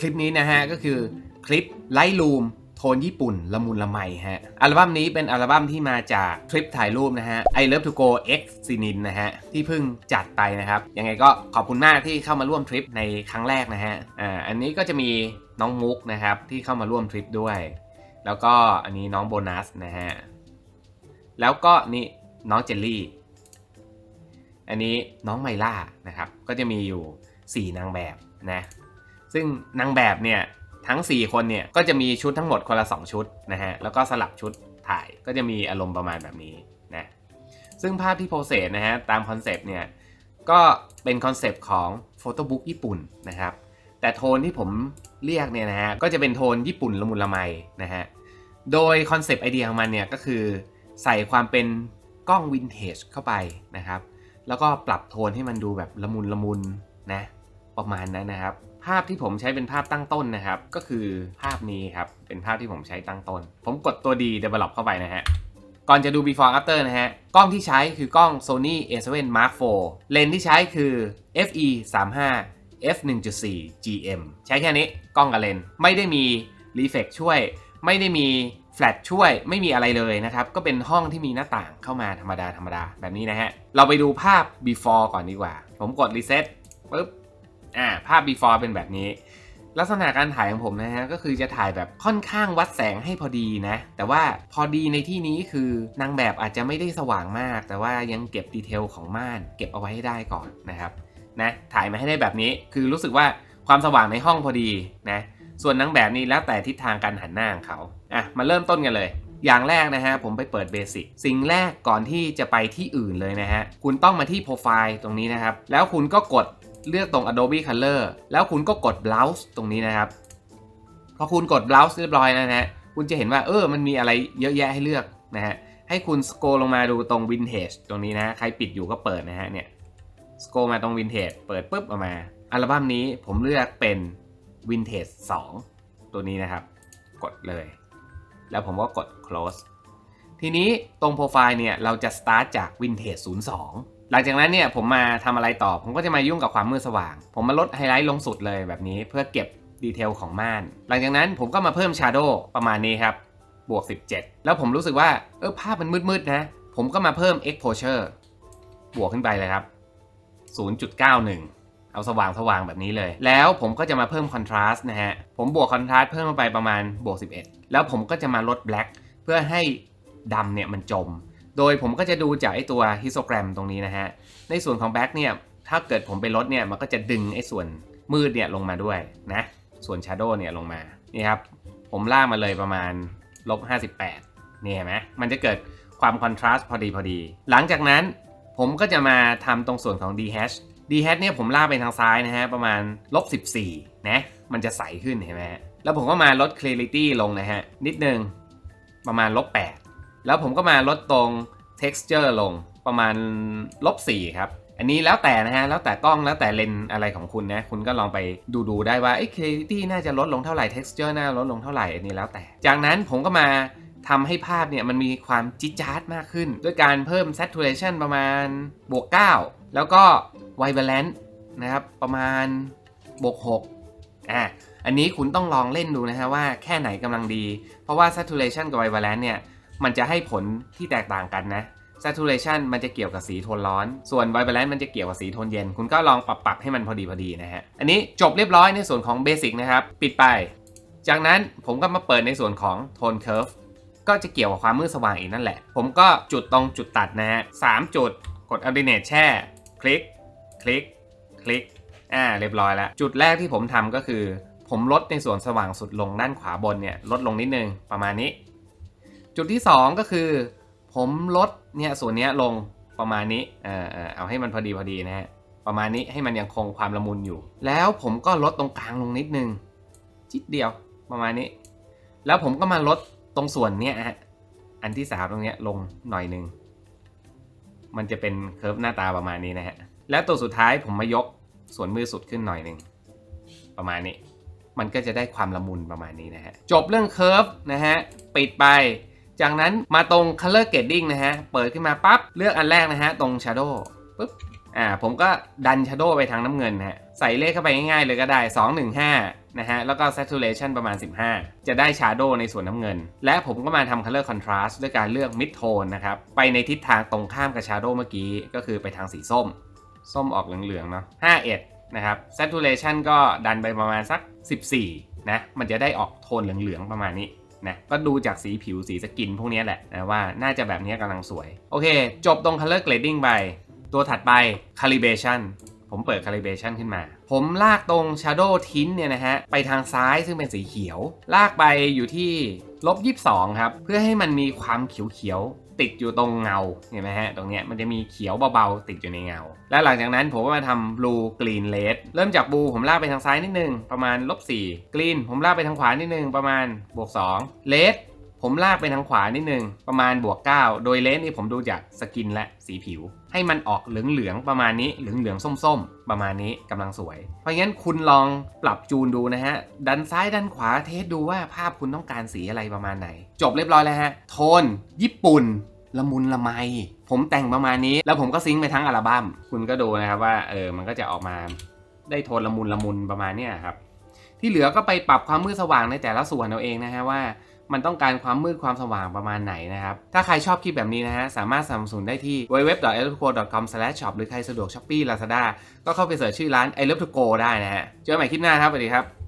คลิปนี้นะฮะ ก็คือคลิปไลท์รูมโทนญี่ปุ่น ละมุนละไมฮะ อัลบั้มนี้เป็นอัลบั้มที่มาจากทริปถ่ายรูปนะฮะ I Love to Go X ซีนินนะฮะ ที่เพิ่งจัดไปนะครับ ยังไงก็ขอบคุณมากที่เข้ามาร่วมทริปในครั้งแรกนะฮะ อ่า อันนี้ก็จะมีน้องมุกนะครับ ที่เข้ามาร่วมทริปด้วย แล้วก็อันนี้น้องโบนัสนะฮะ แล้วก็นี่น้องเจลลี่ อันนี้น้องไมล่านะครับ ก็จะมีอยู่ 4 นางแบบนะ ซึ่งนางแบบเนี่ยทั้ง 4 คนเนี่ยก็จะมีชุดทั้งหมดคนละ 2 ชุดนะฮะแล้วก็สลับชุดถ่ายก็จะมีอารมณ์ประมาณแบบนี้นะซึ่งภาพที่โพสเซนะฮะตามคอนเซปต์เนี่ยก็เป็นคอนเซปต์ของโฟโต้บุ๊กญี่ปุ่นนะครับแต่โทนที่ผมเรียกเนี่ยนะฮะก็จะเป็นโทนญี่ปุ่นละมุนละไมนะฮะโดยคอนเซปต์ไอเดียของมันเนี่ยก็คือใส่ความเป็นกล้องวินเทจเข้าไปนะครับ แล้วก็ปรับโทนให้มันดูแบบละมุนละมุนนะประมาณนั้นนะครับ ภาพที่ผมใช้เป็นภาพตั้งต้นนะครับ ก็คือภาพนี้ครับ เป็นภาพที่ผมใช้ตั้งต้น ผมกดตัวดี develop เข้าไปนะฮะ ก่อนจะดู before after นะฮะ กล้องที่ใช้คือกล้อง Sony A7 Mark IV เลนส์ที่ใช้คือ FE 35 f 1.4 GM ใช้แค่นี้กล้องกับเลนส์ไม่ได้มี reflect ช่วย ไม่ได้มีแฟลชช่วยไม่มีอะไรเลยนะครับ ก็เป็นห้องที่มีหน้าต่างเข้ามาธรรมดาธรรมดาแบบนี้นะฮะ เราไปดูภาพ before ก่อนดีกว่า ผมกด reset ปุ๊บ อ่าภาพ before เป็นแบบนี้ ลักษณะการถ่ายของผมนะฮะก็คือจะถ่ายแบบค่อนข้างวัดแสงให้พอดีนะ แต่ว่าพอดีในที่นี้คือนางแบบอาจจะไม่ได้สว่างมาก แต่ว่ายังเก็บดีเทลของม่าน เก็บเอาไว้ให้ได้ก่อนนะครับนะถ่ายมาให้ได้แบบนี้คือรู้สึกว่าความสว่างในห้องพอดีนะส่วนนางแบบนี้แล้วแต่ทิศทางการหันหน้าของเขาอะมาเริ่มต้นกันเลยอย่างแรกนะฮะผมไปเปิดเบสิกสิ่งแรกก่อนที่จะไปที่อื่นเลยนะฮะคุณต้องมาที่โปรไฟล์ตรงนี้นะครับ แล้วคุณก็กด เลือกตรง Adobe Color แล้วคุณก็กด Browse ตรงนี้นะครับ พอคุณกด Browse เรียบร้อยนะฮะ คุณจะเห็นว่าเออ มันมีอะไรเยอะแยะให้เลือกนะฮะ ให้คุณสโกลงมาดูตรง Vintage ตรงนี้นะฮะใครปิดอยู่ก็เปิดนะฮะเนี่ย สโกมาตรง Vintage เปิดปุ๊บออกมา อัลบั้มนี้ผมเลือกเป็น Vintage 2 ตัวนี้นะครับ กดเลย แล้วผมก็กด close ทีนี้ตรงโปรไฟล์เนี่ยเราจะ start จาก Vintage 02 หลังจากนั้นเนี่ยผมมาทำอะไรต่อ ผมก็จะมายุ่งกับความมืดสว่าง ผมมาลดไฮไลท์ลงสุดเลยแบบนี้เพื่อเก็บดีเทลของม่าน หลังจากนั้นผมก็มาเพิ่ม Shadow ประมาณนี้ครับ บวก 17 แล้วผมรู้สึกว่าเออภาพมันมืดๆนะ ผมก็มาเพิ่ม Exposure บวกขึ้นไปเลยครับ 0.91 เอาสว่างสว่างแบบนี้เลย แล้วผมก็จะมาเพิ่มคอนทราสต์นะฮะ ผมบวกคอนทราสต์เพิ่มเข้าไปประมาณบวก 11 แล้วผมก็จะมาลดแบล็กเพื่อให้ดำเนี่ยมันจม โดยผมก็จะดูจากไอตัวฮิสโตแกรมตรงนี้นะฮะ ในส่วนของแบ็กเนี่ย ถ้าเกิดผมไปลดเนี่ย มันก็จะดึงไอ้ส่วนมืดเนี่ยลงมาด้วยนะ ส่วนชาร์โดเนี่ยลงมา นี่ครับ ผมลากมาเลยประมาณลบ58นี่เห็นไหมมันจะเกิดความคอนทราสต์พอดีพอดี หลังจากนั้นผมก็จะมาทำตรงส่วนของ d hash d hash เนี่ยผมลากไปทางซ้ายนะฮะ ประมาณลบ14นะ มันจะใสขึ้นเห็นไหมแล้วผมก็มาลด clarity ลงนะฮะ นิดนึงประมาณลบ8 แล้วผมก็มาลดตรง texture ลงประมาณลบ4ครับ อันนี้แล้วแต่นะฮะ แล้วแต่กล้องแล้วแต่เลนส์อะไรของคุณนะ คุณก็ลองไปดูดูๆได้ว่าเอ้ clarity น่าจะลดลงเท่าไหร่ texture น่าลดลงเท่าไหร่ อันนี้แล้วแต่ จากนั้นผมก็มาทำให้ภาพเนี่ยมันมีความจิ๊ดจ๊าดมากขึ้น ด้วยการเพิ่ม saturation ประมาณบวก 9 แล้วก็ vibrance นะครับ ประมาณบวก 6 อะ อันนี้คุณต้องลองเล่นดูนะฮะว่าแค่ไหนกำลังดี เพราะว่า saturation กับ vibrance เนี่ย มันจะให้ผลที่แตกต่างกันนะ saturation มันจะเกี่ยวกับสีโทนร้อน ส่วน vibrance มันจะเกี่ยวกับสีโทนเย็น คุณก็ลองปรับปรับให้มันพอดีพอดีนะฮะ อันนี้จบเรียบร้อยในส่วนของ basic นะครับ ปิดไป จากนั้นผมก็มาเปิดในส่วนของโทน curve ก็จะเกี่ยวกับความมืดสว่างอีกนั่นแหละ ผมก็จุดตรงจุดตัดนะฮะสามจุด กด alternate แช่ คลิก คลิก คลิก อ่า เรียบร้อยแล้ว จุดแรกที่ผมทำก็คือ ผมลดในส่วนสว่างสุดลงด้านขวาบนเนี่ย ลดลงนิดนึง ประมาณนี้ จุดที่ 2 ก็คือ ผมลดเนี่ยส่วนเนี้ยลงประมาณนี้เออเออเอาให้มันพอดีพอดีนะฮะประมาณนี้ให้มันยังคงความละมุนอยู่ แล้วผมก็ลดตรงกลางลงนิดนึงจิดเดียวประมาณนี้ แล้วผมก็มาลดตรงส่วนเนี้ยฮะอันที่สามตรงเนี้ยลงหน่อยหนึ่งมันจะเป็นเคิร์ฟหน้าตาประมาณนี้นะฮะแล้วตัวสุดท้ายผมมายกส่วนมือสุดขึ้นหน่อยหนึ่งประมาณนี้ มันก็จะได้ความละมุนประมาณนี้นะฮะจบเรื่องเคิร์ฟนะฮะปิดไป จากนั้นมาตรง color grading นะฮะ เปิดขึ้นมาปั๊บ เลือกอันแรกนะฮะ ตรง shadow ปุ๊บ อ่า ผมก็ดันชาโดไปทางน้ำเงินนะฮะ ใส่เลขเข้าไปง่ายๆเลยก็ได้ 215 นะฮะ แล้วก็ saturation ประมาณ 15 จะได้ชาโดในส่วนน้ำเงิน และผมก็มาทำ color contrast ด้วยการเลือก mid tone นะครับ ไปในทิศทางตรงข้ามกับชาโดเมื่อกี้ ก็คือไปทางสีส้ม ส้มออกเหลืองๆเนาะ51นะครับ saturation ก็ดันไปประมาณสัก 14นะ มันจะได้ออกโทนเหลืองๆประมาณนี้ นะก็ดูจากสีผิวสีสกินพวกนี้แหละนะว่าน่าจะแบบนี้กำลังสวย โอเค จบตรง color grading ไป ตัวถัดไป calibration ผมเปิด calibration ขึ้นมา ผมลากตรง shadow tint เนี่ยนะฮะ ไปทางซ้ายซึ่งเป็นสีเขียว ลากไปอยู่ที่ลบ22 ครับ เพื่อให้มันมีความเขียวๆ ติดอยู่ตรงเงาเห็นไหมฮะตรงเนี้ยมันจะมีเขียวเบาๆติดอยู่ในเงา และหลังจากนั้นผมก็มาทำ blue green red เริ่มจาก blue ผมลากไปทางซ้ายนิดนึงประมาณลบ4 green ผมลากไปทางขวานิดนึงประมาณบวก2 red ผมลากไปทางขวานิดนึงประมาณบวก 9 โดยเลนส์นี่ผมดูจากสกินและสีผิว ให้มันออกเหลืองๆประมาณนี้เหลืองๆส้มๆ ประมาณนี้กำลังสวย เพราะงั้นคุณลองปรับจูนดูนะฮะ ดันซ้ายดันขวาเทสดูว่าภาพคุณต้องการสีอะไรประมาณไหน จบเรียบร้อยแล้วฮะ โทน ญี่ปุ่น ละมุนละไม ผมแต่งประมาณนี้ แล้วผมก็ซิงไปทั้งอัลบั้มคุณก็ดูนะครับว่าเออมันก็จะออกมาได้โทนละมุนละมุนประมาณนี้ครับที่เหลือก็ไปปรับความมืดสว่างในแต่ละส่วนเอาเองนะฮะว่ามันต้องการความมืดความสว่างประมาณไหนนะครับ ถ้าใครชอบคลิปแบบนี้นะฮะ สามารถสนับสนุนได้ที่ www.electroco.com/shop หรือใครสะดวก Shopee Lazada ก็เข้าไปเสิร์ชชื่อร้าน i love to go ได้นะฮะ เจอกันใหม่คลิปหน้าครับ สวัสดีครับ